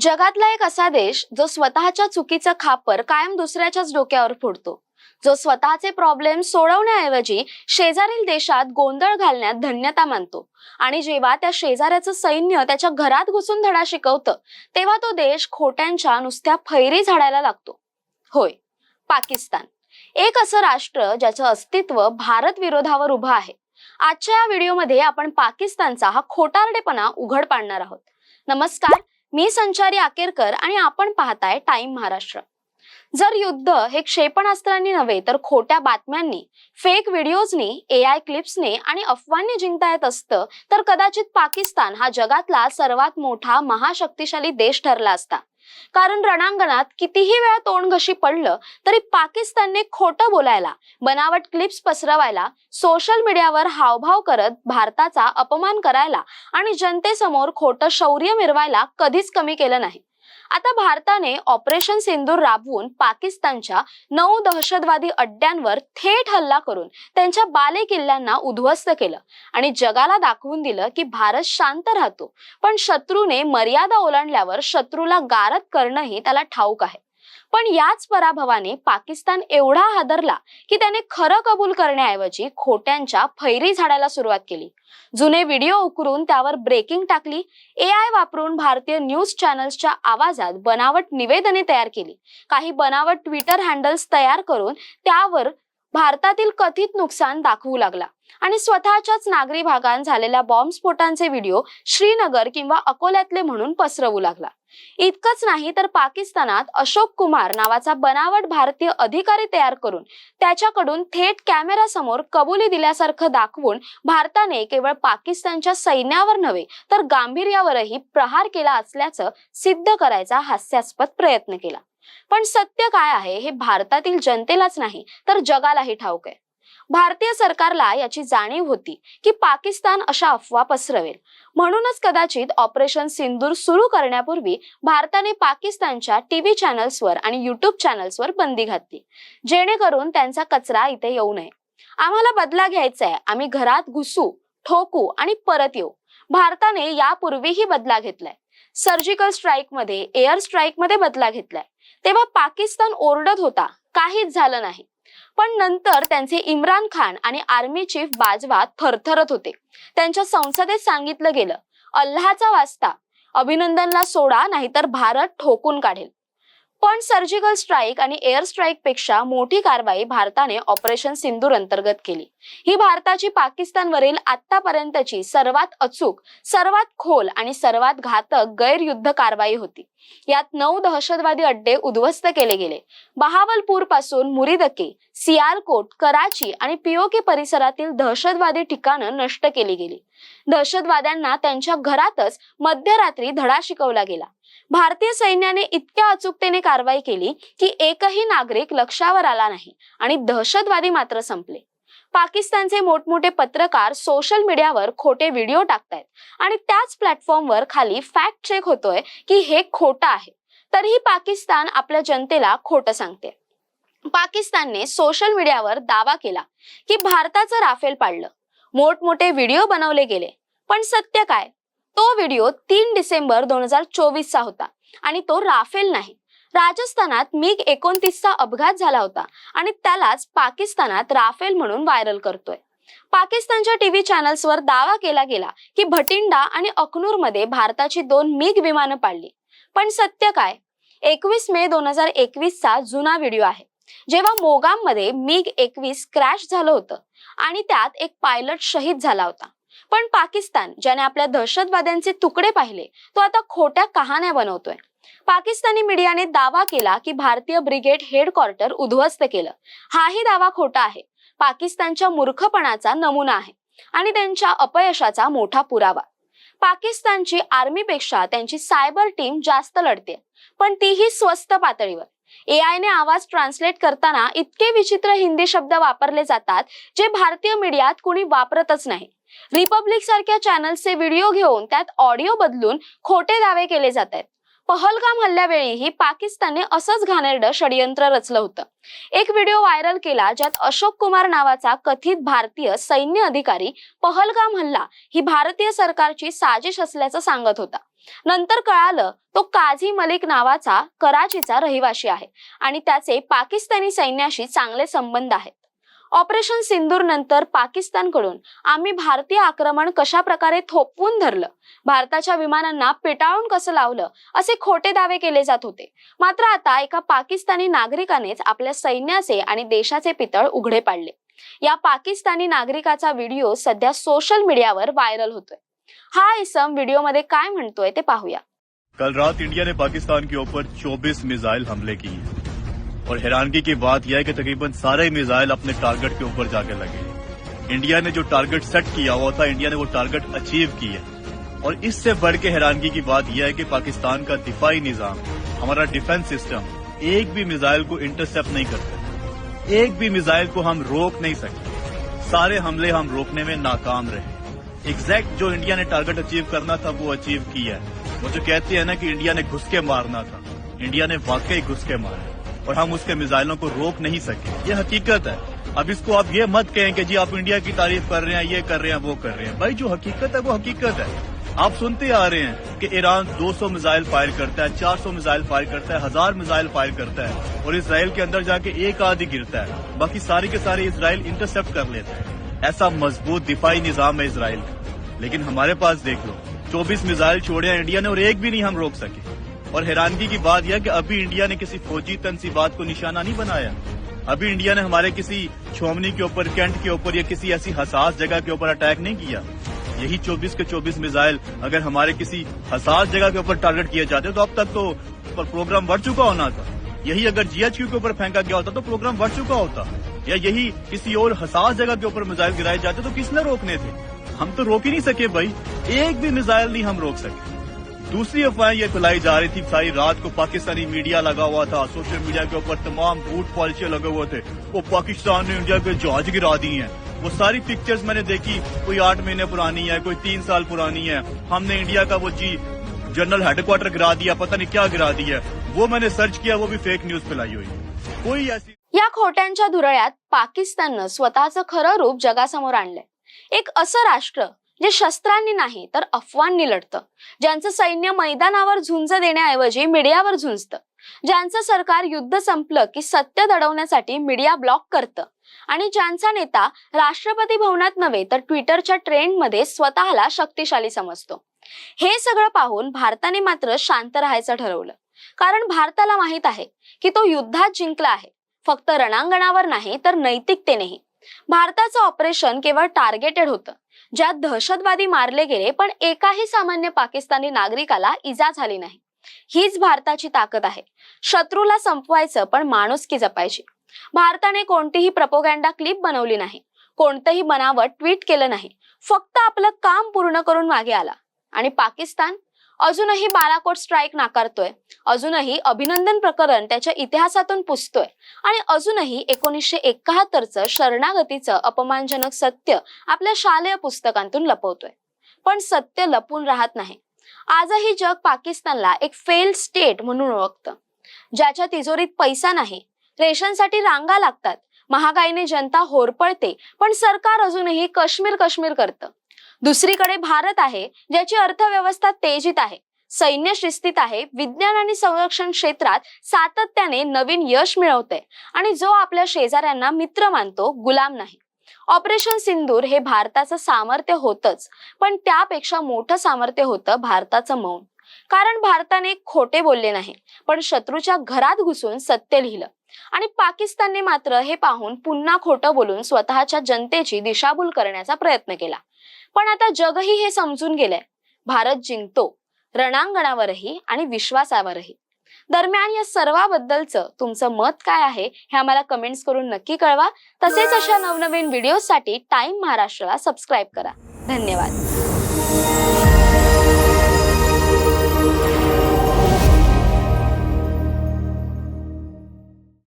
जगातला एक असा देश जो स्वतःच्या चुकीचं खापर कायम दुसऱ्याच्याच डोक्यावर फोडतो. जो स्वतःचे प्रॉब्लेम सोडवण्याऐवजी शेजारील देशात गोंधळ घालण्यात धन्यता मानतो. आणि जेव्हा त्या शेजाऱ्याचं सैन्य त्याच्या घरात घुसून धडा शिकवतं तेव्हा तो देश खोट्यांच्या नुसत्या फैरी झाडायला लागतो. होय पाकिस्तान. एक असं राष्ट्र ज्याचं अस्तित्व भारत विरोधावर उभं आहे. आजच्या या व्हिडिओमध्ये आपण पाकिस्तानचा हा खोटारडेपणा उघड पाडणार आहोत. नमस्कार मी संचारी आकेरकर आणि आपण पाहताय टाइम महाराष्ट्र. जर युद्ध हे क्षेपणास्त्रांनी नव्हे तर खोट्या बातम्यांनी फेक व्हिडिओजनी ए आय क्लिप्सने आणि अफवांनी जिंकता येत असतं तर कदाचित पाकिस्तान हा जगातला सर्वात मोठा महाशक्तिशाली देश ठरला असता. कारण रणांगणात कितीही वेळा तोंडघशी पडलं तरी पाकिस्तानने खोटं बोलायला बनावट क्लिप्स पसरवायला सोशल मीडियावर हावभाव करत भारताचा अपमान करायला आणि जनतेसमोर खोटं शौर्य मिरवायला कधीच कमी केलं नाही. आता भारताने ऑपरेशन सिंदूर राबवून पाकिस्तानच्या नऊ दहशतवादी अड्ड्यांवर थेट हल्ला करून त्यांच्या बाले किल्ल्यांना उद्ध्वस्त केलं आणि जगाला दाखवून दिलं की भारत शांत राहतो. पण शत्रूने मर्यादा ओलांडल्यावर शत्रूला गारद करणंही त्याला ठाऊक आहे. पण याच पराभवाने पाकिस्तान एवढा हादरला की त्याने खरं कबूल करण्याऐवजी खोट्यांच्या फैरी झाडायला सुरुवात केली. जुने व्हिडिओ उकरून त्यावर ब्रेकिंग टाकली. ए आय वापरून भारतीय न्यूज चॅनल्सच्या आवाजात बनावट निवेदने तयार केली. काही बनावट ट्विटर हँडल्स तयार करून त्यावर भारतातील कथित नुकसान दाखवू लागला. आणि स्वतःच्याच नागरी भागात झालेल्या बॉम्बस्फोटांचे व्हिडिओ श्रीनगर किंवा अकोल्यातले म्हणून पसरवू लागला. इतकंच नाही तर पाकिस्तानात अशोक कुमार नावाचा बनावट भारतीय अधिकारी तयार करून त्याच्याकडून थेट कॅमेरा समोर कबुली दिल्यासारखं दाखवून भारताने केवळ पाकिस्तानच्या सैन्यावर नव्हे तर गांभीर्यावरही प्रहार केला असल्याचं सिद्ध करायचा हास्यास्पद प्रयत्न केला. पण सत्य काय आहे हे भारतातील जनतेलाच नाही तर जगालाही ठाऊक आहे. भारतीय सरकारला याची जाणीव होती की पाकिस्तान अशा अफवा पसरवेल. म्हणूनच कदाचित ऑपरेशन सिंदूर सुरू करण्यापूर्वी भारताने पाकिस्तानच्या टीव्ही चॅनल्सवर आणि युट्यूब चॅनल्सवर बंदी घातली जेणेकरून त्यांचा कचरा इथे येऊ नये. आम्हाला बदला घ्यायचा आहे. आम्ही घरात घुसू ठोकू आणि परत येऊ. भारताने यापूर्वीही बदला घेतलाय. सर्जिकल स्ट्राईकमध्ये एअर स्ट्राईकमध्ये बदला घेतलाय. तेव्हा पाकिस्तान ओरडत होता काहीच झालं नाही. पण नंतर त्यांचे इम्रान खान आणि आर्मी चीफ बाजवा थरथरत होते. त्यांच्या संसदेत सांगितलं गेलं अल्लाचा वास्ता अभिनंदनला सोडा नाहीतर भारत ठोकून काढेल. पण सर्जिकल स्ट्राईक आणि एअर स्ट्राईकपेक्षा मोठी कारवाई भारताने ऑपरेशन सिंदूर अंतर्गत केली. ही भारताची पाकिस्तानवरील आतापर्यंतची सर्वात अचूक सर्वात खोल आणि सर्वात घातक गैरयुद्ध कारवाई होती. यात नऊ दहशतवादी अड्डे उद्ध्वस्त केले गेले. बहावलपूरपासून मुरिदके सियालकोट कराची आणि पिओके परिसरातील दहशतवादी ठिकाणं नष्ट केली गेली. दहशतवाद्यांना त्यांच्या घरातच मध्यरात्री धडा शिकवला गेला. भारतीय सैन्याने इतक्या अचूकतेने कारवाई केली की एकही नागरिक लक्षावर आला नाही आणि दहशतवादी मात्र संपले. पाकिस्तानचे मोठमोठे पत्रकार सोशल मीडियावर खोटे व्हिडिओ टाकतायत आणि त्याच प्लॅटफॉर्मवर खाली फॅक्ट चेक होतोय की हे खोटं आहे. तरीही पाकिस्तान आपल्या जनतेला खोटं सांगते पाकिस्तानने सोशल मीडियावर दावा केला की भारताचं राफेल पाडलं. मोठमोठे व्हिडिओ बनवले गेले. पण सत्य काय? तो व्हिडिओ तीन डिसेंबर दोन हजार चोवीसचा होता आणि तो राफेल नाही. राजस्थानात मिग एकोणतीसचा अपघात झाला होता आणि त्यालाच पाकिस्तानात राफेल म्हणून व्हायरल करतोय. पाकिस्तानच्या टीव्ही चॅनल्सवर दावा केला गेला की भटिंडा आणि अखनूरमध्ये भारताची दोन मिग विमानं पाडली. पण सत्य काय? एकवीस मे दोन हजार एकवीसचा जुना व्हिडिओ आहे. जेव्हा मोगाममध्ये मीग मिग एकवीस क्रॅश झालं होतं आणि त्यात एक पायलट शहीद झाला होता. पण पाकिस्तान ज्याने आपल्या दहशतवाद्यांचे तुकडे पाहिले तो आता खोट्या कहाण्या बनवतोय. पाकिस्तानी मीडियाने दावा केला की भारतीय ब्रिगेड हेडक्वार्टर उद्ध्वस्त केलं. हाही दावा खोटा आहे. पाकिस्तानच्या मूर्खपणाचा नमुना आहे आणि त्यांच्या अपयशाचा मोठा पुरावा. पाकिस्तानची आर्मीपेक्षा त्यांची सायबर टीम जास्त लढते पण तीही स्वस्त पातळीवर. ए ने आवाज ट्रान्सलेट करताना इतके विचित्र हिंदी शब्द वापरले जातात जे भारतीय मीडियात कुणी वापरतच नाही. रिपब्लिक सारख्या चॅनल्सचे व्हिडिओ घेऊन त्यात ऑडिओ बदलून खोटे दावे केले जात आहेत. पहलगाम हल्ल्यावेळीही पाकिस्तानने असंच घाणेरडं षडयंत्र रचलं होतं. एक व्हिडिओ व्हायरल केला ज्यात अशोक कुमार नावाचा कथित भारतीय सैन्य अधिकारी पहलगाम हल्ला ही भारतीय सरकारची साजिश असल्याचं सांगत होता. नंतर कळालं तो काझी मलिक नावाचा कराचीचा रहिवाशी आहे आणि त्याचे पाकिस्तानी सैन्याशी चांगले संबंध आहेत. ऑपरेशन सिंदूर नंतर पाकिस्तानकडून आम्ही भारतीय आक्रमण कशा प्रकारे थोपवून धरलं? भारताच्या विमानांना पिटाळून कसं लावलं? असे खोटे दावे केले जात होते. मात्र आता एका पाकिस्तानी नागरिकानेच आपल्या सैन्याचे आणि देशाचे पितळ उघडे पाडले. या पाकिस्तानी नागरिकाचा व्हिडिओ सध्या सोशल मीडियावर व्हायरल होतोय. हा इसम व्हिडिओमध्ये काय म्हणतोय ते पाहूया. कल रात इंडिया ने पाकिस्तान के ऊपर 24 मिसाइल हमले किए। और हैरानगी की बात यह है कि तकरीबन सारे मिसाइल अपने टारगेट के ऊपर जाके लगे इंडिया ने जो टारगेट सेट किया हुआ था इंडिया ने वो टारगेट अचीव किया और इससे बढ़ के हैरानगी की बात यह है कि पाकिस्तान का दिफाई निजाम हमारा डिफेंस सिस्टम एक भी मिसाइल को इंटरसेप्ट नहीं करते एक भी मिसाइल को हम रोक नहीं सकते सारे हमले हम रोकने में नाकाम रहे एग्जैक्ट जो इंडिया ने टारगेट अचीव करना था वो अचीव किया है वो जो कहते हैं ना कि इंडिया ने घुस के मारना था इंडिया ने वाकई घुस के मारा और हम उसके मिसाइलों को रोक नहीं सके ये हकीकत है अब इसको आप ये मत कहें कि जी आप इंडिया की तारीफ कर रहे हैं ये कर रहे हैं वो कर रहे हैं भाई जो हकीकत है वो हकीकत है आप सुनते आ रहे हैं कि ईरान 200 मिसाइल फायर करता है 400 मिसाइल फायर करता है हजार मिसाइल फायर करता है और इसराइल के अंदर जाके एक आदि गिरता है बाकी सारे के सारे इसराइल इंटरसेप्ट कर लेते हैं ऐसा मजबूत दिफाई निजाम है इसराइल का लेकिन हमारे पास देख लो 24 मिसाइल छोड़े हैं इंडिया ने और एक भी नहीं हम रोक सके और हैरानगी की बात यह कि अभी इंडिया ने किसी फौजी तनसीबात को निशाना नहीं बनाया अभी इंडिया ने हमारे किसी छोमनी के ऊपर कैंट के ऊपर या किसी ऐसी हसास जगह के ऊपर अटैक नहीं किया यही 24 के 24 मिसाइल अगर हमारे किसी हसास जगह के ऊपर टारगेट किए जाते तो अब तक तो पर प्रोग्राम बढ़ चुका होना था यही अगर जीएचक्यू के ऊपर फेंका गया होता तो प्रोग्राम बढ़ चुका होता या यही किसी और हसास जगह के ऊपर मिसाइल गिराए जाते तो किसने रोकने थे हम तो रोक ही नहीं सके भाई एक भी मिसाइल नहीं हम रोक सके दूसरी अफवाहें ये फैलाई जा रही थी सारी रात को पाकिस्तानी मीडिया लगा हुआ था सोशल मीडिया के ऊपर तमाम झूठ पॉलिसियां लगे हुए थे वो पाकिस्तान ने इंडिया के जहाज गिरा दी हैं वो सारी पिक्चर्स मैंने देखी कोई आठ महीने पुरानी है कोई तीन साल पुरानी है हमने इंडिया का वो जी जनरल हेडक्वार्टर गिरा दिया पता नहीं क्या गिरा दिया वो मैंने सर्च किया वो भी फेक न्यूज फैलाई हुई है कोई ऐसी या खोट्यांच्या धुरळ्यात पाकिस्ताननं स्वतःचं खरं रूप जगासमोर आणलंय. एक असं राष्ट्र जे शस्त्रांनी नाही तर अफवांनी लढतं. ज्यांचं सैन्य मैदानावर झुंज देण्याऐवजी मीडियावर झुंजतं. ज्यांचं सरकार युद्ध संपलं की सत्य दडवण्यासाठी मीडिया ब्लॉक करतं. आणि ज्यांचा नेता राष्ट्रपती भवनात नव्हे तर ट्विटरच्या ट्रेंडमध्ये स्वतःला शक्तिशाली समजतो. हे सगळं पाहून भारताने मात्र शांत राहायचं ठरवलं. कारण भारताला माहीत आहे की तो युद्धात जिंकला आहे. फक्त रणांगणावर नाही तर नैतिकतेनेही. भारताचं ऑपरेशन केवळ टार्गेटेड होतं. ज्यात दहशतवादी मारले गेले पण एकाही सामान्य पाकिस्तानी नागरिकाला इजा झाली नाही. हीच भारताची ताकद आहे. शत्रूला संपवायचं पण माणुसकी जपायची? भारताने कोणतीही प्रपोगँडा क्लिप बनवली नाही. कोणतंही बनावट ट्विट केलं नाही. फक्त आपलं काम पूर्ण करून मागे आला. आणि पाकिस्तान अजूनही बालाकोट स्ट्राईक नाकारतोय. अजूनही अभिनंदन प्रकरण त्याच्या इतिहासातून पुसतोय. आणि अजूनही एकोणीसशे एकाहत्तरचं शरणागतीचं अपमानजनक सत्य आपल्या शालेय पुस्तकांतून लपवतोय. पण सत्य लपून राहत नाही. आजही जग पाकिस्तानला एक फेल स्टेट म्हणून ओळखतं. ज्याच्या तिजोरीत पैसा नाही रेशनसाठी रांगा लागतात महागाईने जनता होरपळते पण सरकार अजूनही काश्मीर काश्मीर करतं. दुसरीकडे भारत आहे ज्याची अर्थव्यवस्था तेजीत आहे. सैन्य शिस्तीत आहे विज्ञान आणि संरक्षण क्षेत्रात सातत्याने नवीन यश मिळवते आणि जो आपल्या शेजाऱ्यांना मित्र मानतो गुलाम नाही. ऑपरेशन सिंदूर हे भारताचं सामर्थ्य होतच पण त्यापेक्षा मोठं सामर्थ्य होतं भारताचं मौन. कारण भारताने खोटे बोलले नाही पण शत्रूच्या घरात घुसून सत्य लिहिलं. आणि पाकिस्तानने मात्र हे पाहून पुन्हा खोटं बोलून स्वतःच्या जनतेची दिशाभूल करण्याचा प्रयत्न केला. पण आता जगही हे समजून गेलंय. भारत जिंकतो रणांगणावरही आणि विश्वासावरही. दरम्यान या सर्वाबद्दलचं तुमचं मत काय आहे हे आम्हाला कमेंट्स करून नक्की कळवा. तसेच अशा नवनवीन व्हिडिओसाठी टाइम महाराष्ट्राला सबस्क्राईब करा. धन्यवाद.